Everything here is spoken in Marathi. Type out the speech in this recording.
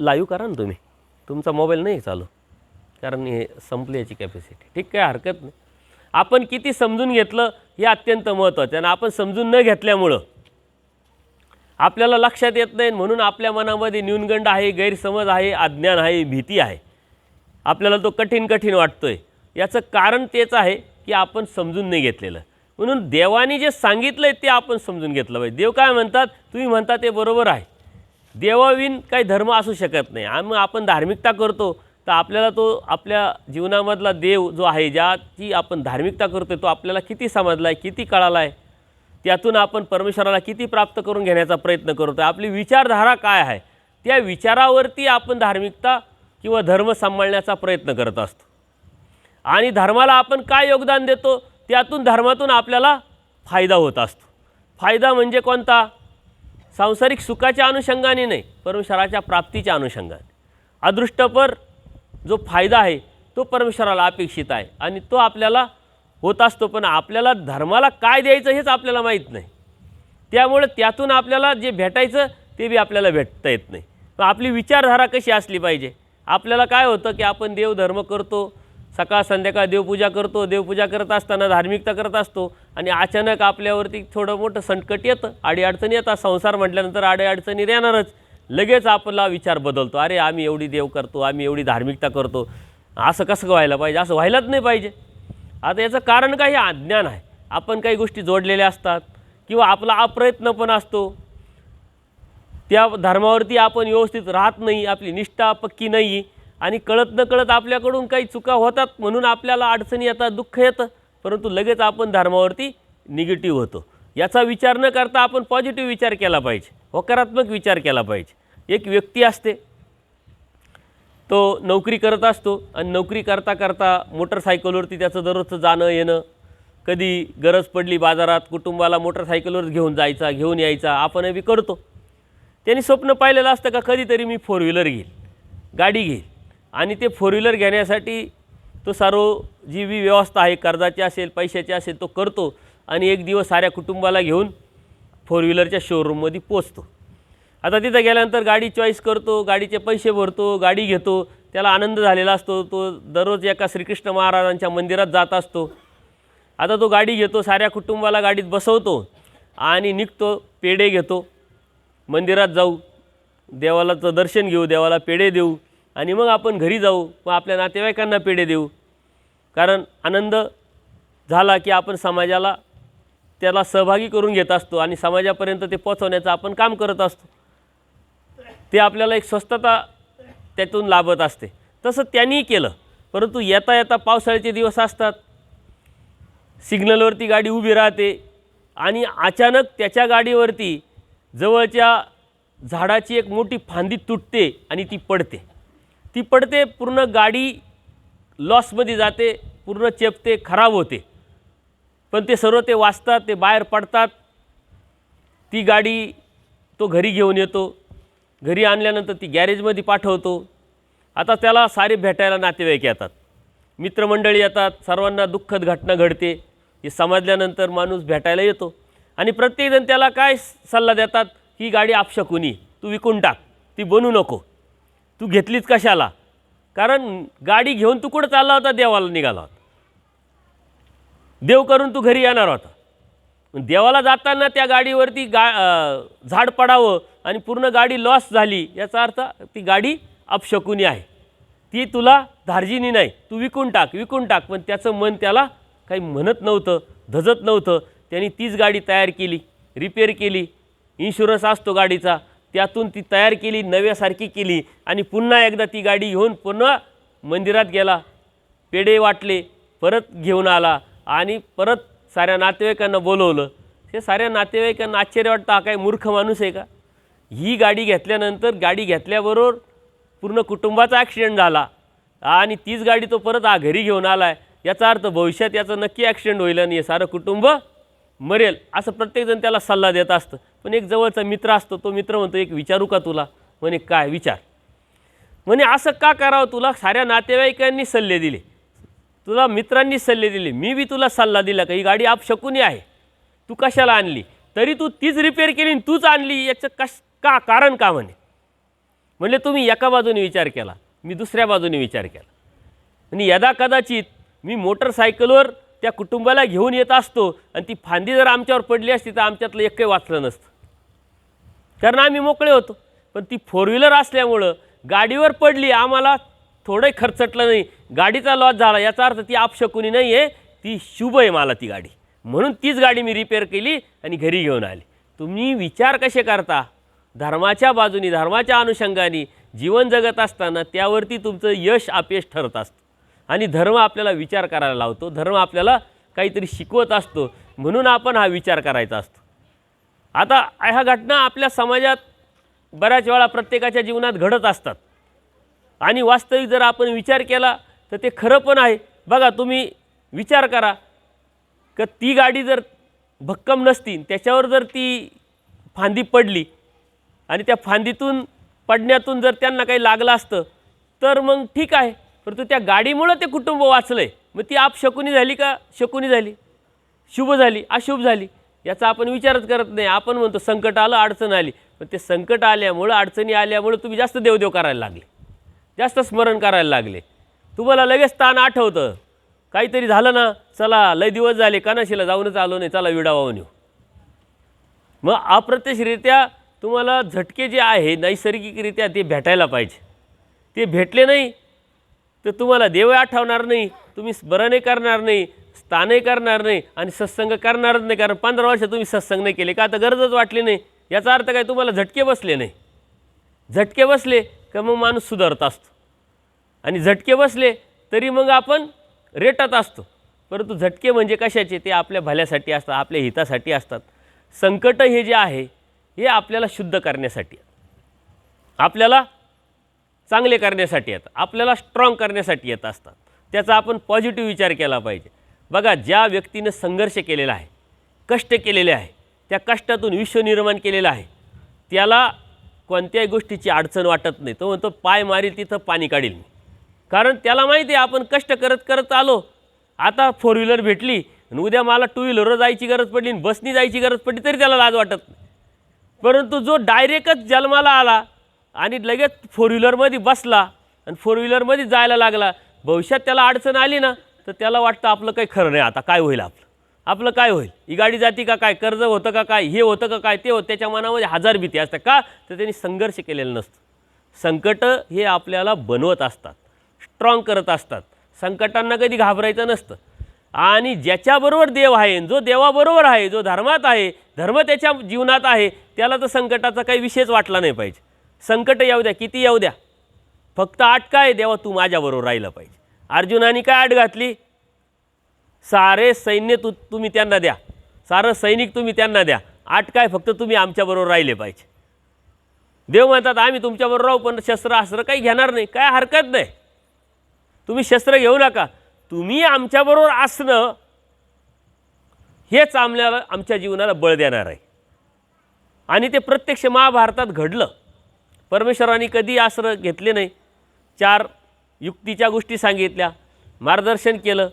लाईव्ह करा ना तुम्ही. तुमचा मोबाईल नाही चालू. कारण हे संपली याची कॅपॅसिटी ठीक काय हरकत नाही. आपण किती समजून घेतलं हे अत्यंत महत्त्वाचं आणि आपण समजून न घेतल्यामुळं आपल्याला लक्षात येत नाही म्हणून आपल्या मनामध्ये न्यूनगंड आहे गैरसमज आहे अज्ञान आहे भीती आहे. आपल्याला तो कठीण कठीण वाटतो आहे याचं कारण तेच आहे की आपण समजून नाही घेतलेलं. म्हणून देवाने जे सांगितलं आहे ते आपण समजून घेतलं पाहिजे. देव काय म्हणतात? तुम्ही म्हणता ते बरोबर आहे. देवाविन काही धर्म असू शकत नाही. आणि आपण धार्मिकता करतो तर आपल्याला तो आपल्या जीवनामधला देव जो आहे ज्याची आपण धार्मिकता करतो तो आपल्याला किती समजला आहे किती कळाला आहे त्यातून आपण परमेश्वराला किती प्राप्त करून घेण्याचा प्रयत्न करतो आहे आपली विचारधारा काय आहे त्या विचारावरती आपण धार्मिकता किंवा धर्म सांभाळण्याचा प्रयत्न करत असतो. आणि धर्माला आपण काय योगदान देतो त्यातून धर्मातून आपल्याला फायदा होत असतो. फायदा म्हणजे कोणता? सांसारिक सुखाच्या अनुषंगाने नाही परमेश्वराच्या प्राप्तीच्या अनुषंगाने. अदृष्टपर जो फायदा आहे तो परमेश्वराला अपेक्षित आहे आणि तो आपल्याला होत असतो पण आपल्याला धर्माला काय द्यायचं हेच आपल्याला माहीत नाही. त्यामुळे त्यातून आपल्याला जे भेटायचं ते बी आपल्याला भेटता येत नाही. आपली विचारधारा कशी असली पाहिजे? आपल्याला काय होतं की आपण देवधर्म करतो सकाळ संध्याकाळ देवपूजा करतो देवपूजा करत असताना धार्मिकता करत असतो आणि अचानक आपल्यावरती थोडं मोठं संकट येतं अडीअडचणी येतात. संसार म्हटल्यानंतर अडीअडचणी येणारच. लगेच आपला विचार बदलतो. अरे आम्ही एवढी देव करतो आम्ही एवढी धार्मिकता करतो. असं कसं व्हायला पाहिजे? असं व्हायलाच नाही पाहिजे. आता याचं कारण काही अज्ञान आहे. आपण काही गोष्टी जोडलेल्या असतात किंवा आपला अप्रयत्न पण असतो. त्या धर्मावरती आपण व्यवस्थित राहत नाही आपली निष्ठा पक्की नाही आणि कळत न कळत आपल्याकडून काही चुका होतात म्हणून आपल्याला अडचणी येतात दुःख येतं. परंतु लगेच आपण धर्मावरती निगेटिव्ह होतो. याचा विचार न करता आपण पॉझिटिव्ह विचार केला पाहिजे. होकारात्मक विचार केला पाहिजे. एक व्यक्ती असते. तो नोकरी करत असतो आणि नोकरी करता करता मोटरसायकलवरती त्याचं दररोजचं जाणं येणं. कधी गरज पडली बाजारात कुटुंबाला मोटरसायकलवर घेऊन जायचा घेऊन यायचा आपण बी करतो. त्यांनी स्वप्न पाहिलेलं असतं का कधीतरी मी फोर व्हीलर घेईल गाडी घेईल. आणि ते फोर व्हीलर घेण्यासाठी तो सर्व जी बी व्यवस्था आहे कर्जाची असेल पैशाची असेल तो करतो आणि एक दिवस साऱ्या कुटुंबाला घेऊन फोर व्हीलरच्या शोरूममध्ये पोचतो आता तिथं गेल्यानंतर गाडी चॉईस करतो गाडीचे पैसे भरतो गाडी घेतो त्याला आनंद झालेला असतो तो दररोज एका श्रीकृष्ण महाराजांच्या मंदिरात जात असतो. आता तो गाडी घेतो साऱ्या कुटुंबाला गाडीत बसवतो आणि निघतो पेढे घेतो. मंदिरात जाऊ देवालाचं दर्शन घेऊ देवाला पेढे देऊ. आणि मग आपण घरी जाऊ मग आपल्या नातेवाईकांना पेढे देऊ. कारण आनंद झाला की आपण समाजाला त्याला सहभागी करून घेत असतो आणि समाजापर्यंत ते पोचवण्याचं आपण काम करत असतो. ते आपल्याला एक स्वस्तता त्यातून लाभत असते. तसं त्यांनी केलं. परंतु येता येता पावसाळ्याचे दिवस असतात. सिग्नलवरती गाडी उभी राहते आणि अचानक त्याच्या गाडीवरती जवळच्या झाडाची एक मोठी फांदी तुटते आणि ती पडते. ती पडते पूर्ण गाडी लॉसमध्ये जाते पूर्ण चेपते खराब होते. पण ते सर्व ते वाचतात ते बाहेर पडतात. ती गाडी तो घरी घेऊन येतो. घरी आणल्यानंतर ती गॅरेजमध्ये पाठवतो. आता त्याला सारे भेटायला नातेवाईक येतात. मित्रमंडळी येतात सर्वांना दुःखद घटना घडते. हे समजल्यानंतर माणूस भेटायला येतो. आणि प्रत्येकजण त्याला काय सल्ला देतात? ही गाडी आपशकुनी तू विकून टाक ती बनू नको. तू घेतलीच कशाला? कारण गाडी घेऊन तू कुठं चालला होता? देवाला निघाला होता. देव करून तू घरी येणार होता. देवाला जाताना त्या गाडीवरती गा झाड पडावं आणि पूर्ण गाडी लॉस झाली याचा अर्थ ती गाडी अपशकुनी आहे. ती तुला धार्जिनी नाही. तू विकून टाक विकून टाक. पण त्याचं मन त्याला काही म्हणत नव्हतं धजत नव्हतं. त्यांनी तीच गाडी तयार केली रिपेअर केली. इन्शुरन्स असतो गाडीचा. त्यातून ती तयार केली नव्यासारखी केली आणि पुन्हा एकदा ती गाडी घेऊन पुन्हा मंदिरात गेला. पेढे वाटले परत घेऊन आला आणि परत साऱ्या नातेवाईकांना बोलवलं. हे साऱ्या नातेवाईकांना आश्चर्य वाटतं हा काय मूर्ख माणूस आहे का? ही गाडी घेतल्यानंतर गाडी घेतल्याबरोबर पूर्ण कुटुंबाचा ॲक्सिडेंट झाला आणि तीच गाडी तो परत हा घरी घेऊन आला आहे याचा अर्थ भविष्यात याचं नक्की ॲक्सिडेंट होईल आणि हे सारं कुटुंब मरेल असं प्रत्येकजण त्याला सल्ला देत असतं. पण एक जवळचा मित्र असतो तो मित्र म्हणतो एक विचारू का तुला? म्हणे काय विचार? म्हणे असं का करावं तुला? साऱ्या नातेवाईकांनी सल्ले दिले. तुला मित्रांनी सल्ले दिले. मी बी तुला सल्ला दिला का? ही गाडी आप शकुनी आहे. तू कशाला आणली? तरी तू तीच रिपेअर केली आणि तूच आणली. याचं कश का कारण का म्हणे? म्हणजे तुम्ही एका बाजूने विचार केला. मी दुसऱ्या बाजूने विचार केला. आणि यदा कदाचित मी मोटरसायकलवर त्या कुटुंबाला घेऊन येत असतो आणि ती फांदी जर आमच्यावर पडली असती तर आमच्यातलं एकही वाचलं नसतं. कारण आम्ही मोकळे होतो. पण ती फोर व्हीलर असल्यामुळं गाडीवर पडली आम्हाला थोडंही खर्चटलं नाही. गाडीचा लॉस झाला याचा अर्थ ती आपशकुनी नाही आहे ती शुभ आहे मला ती गाडी. म्हणून तीच गाडी मी रिपेअर केली आणि घरी घेऊन आली. तुम्ही विचार कसे करता? धर्माच्या बाजूनी धर्माच्या अनुषंगाने जीवन जगत असताना त्यावरती तुमचं यश अपयश ठरत असतं. आणि धर्म आपल्याला विचार करायला लावतो. धर्म आपल्याला काहीतरी शिकवत असतो. म्हणून आपण हा विचार करायचा असतो. आता ह्या घटना आपल्या समाजात बऱ्याच वेळा प्रत्येकाच्या जीवनात घडत असतात. आणि वास्तविक जर आपण विचार केला तर ते खरं पण आहे. बघा तुम्ही विचार करा का ती गाडी जर भक्कम नसती त्याच्यावर जर ती फांदी पडली आणि त्या फांदीतून पडण्यातून जर त्यांना काही लागलं असतं तर मग ठीक आहे. परंतु त्या गाडीमुळं ते कुटुंब वाचलं आहे मग ती आप शकुनी झाली का शकुनी झाली? शुभ झाली अशुभ झाली. याचा आपण विचारच करत नाही. आपण म्हणतो संकट आलं अडचण आली. पण ते संकट आल्यामुळं अडचणी आल्यामुळं तुम्ही जास्त देवदेव करायला लागले. जास्त स्मरण करायला लागले. तुम्हाला लगेच ताण आठवतं. काहीतरी झालं ना चला लय दिवस झाले कानाशीला जाऊनच आलो नाही चला विडा वाहून येऊ. मग अप्रत्यक्षरित्या तुम्हाला झटके जे आहे नैसर्गिकरित्या ते भेटायला पाहिजे. ते भेटले नाही तर तुम्हाला देव आठवणार नाही तुम्ही स्मरणही करणार नाही स्थानही करणार नाही आणि सत्संग करणारच नाही कारण पंधरा वर्ष तुम्ही सत्संग नाही केले. का आता गरजच वाटली नाही? याचा अर्थ काय? तुम्हाला झटके बसले नाही. झटके बसले का मग माणूस सुधारत असतो. आणि झटके बसले तरी मग आपण रेटत असतो. परंतु झटके म्हणजे कशाचे? ते आपल्या भल्यासाठी असतात आपल्या हितासाठी असतात. संकट हे जे आहे हे आपल्याला शुद्ध करण्यासाठी. आपल्याला चांगले करण्यासाठी येतात. आपल्याला स्ट्रॉंग करण्यासाठी येत असतात. त्याचा आपण पॉझिटिव्ह विचार केला पाहिजे. बघा ज्या व्यक्तीनं संघर्ष केलेला आहे कष्ट केलेले आहे त्या कष्टातून विश्व निर्माण केलेलं आहे त्याला कोणत्याही गोष्टीची अडचण वाटत नाही. तो म्हणतो पाय मारील तिथं पाणी काढील मी. कारण त्याला माहिती आहे आपण कष्ट करत करत आलो. आता फोर व्हीलर भेटली आणि उद्या मला टू व्हीलरवर जायची गरज पडली आणि बसनी जायची गरज पडली तरी त्याला लाज वाटत नाही. परंतु जो डायरेक्टच जन्माला आला आणि लगेच फोर व्हीलरमध्ये बसला आणि फोर व्हीलरमध्ये जायला लागला भविष्यात त्याला अडचण आली ना तर त्याला वाटतं आपलं काही खरं नाही आता काय होईल आपलं? आपलं काय होईल? ही गाडी जाती का काय? कर्ज होतं का काय? हे होतं का काय? ते होतं. त्याच्या मनामध्ये हजार भीती असतात. का? तर त्यांनी संघर्ष केलेला नसतो. संकटं हे आपल्याला बनवत असतात. स्ट्रॉंग करत असतात. संकटांना कधी घाबरायचं नसतं. आणि ज्याच्याबरोबर देव आहे जो देवाबरोबर आहे जो धर्मात आहे धर्म त्याच्या जीवनात आहे त्याला तर संकटाचा काही विषयच वाटला नाही पाहिजे. संकट येऊ द्या किती येऊ द्या. फक्त आट काय देवा तू माझ्याबरोबर राहिलं पाहिजे. अर्जुनाने काय आट घातली? सारे सैन्य तू तुम्ही त्यांना द्या. सारं सैनिक तुम्ही त्यांना द्या. आट काय फक्त तुम्ही आमच्याबरोबर राहिले पाहिजे. देव म्हणतात आम्ही तुमच्याबरोबर राहू पण शस्त्र अस्त्र काही घेणार नाही. काय हरकत नाही. तुम्ही शस्त्र घेऊ नका. तुम्ही आमच्याबरोबर असणं हेच आमल्याला आमच्या जीवनाला बळ देणार आहे. आणि ते प्रत्यक्ष महाभारतात घडलं. परमेश्वरांनी कधी आसरं घेतले नाही. चार युक्तीच्या गोष्टी सांगितल्या मार्गदर्शन केलं.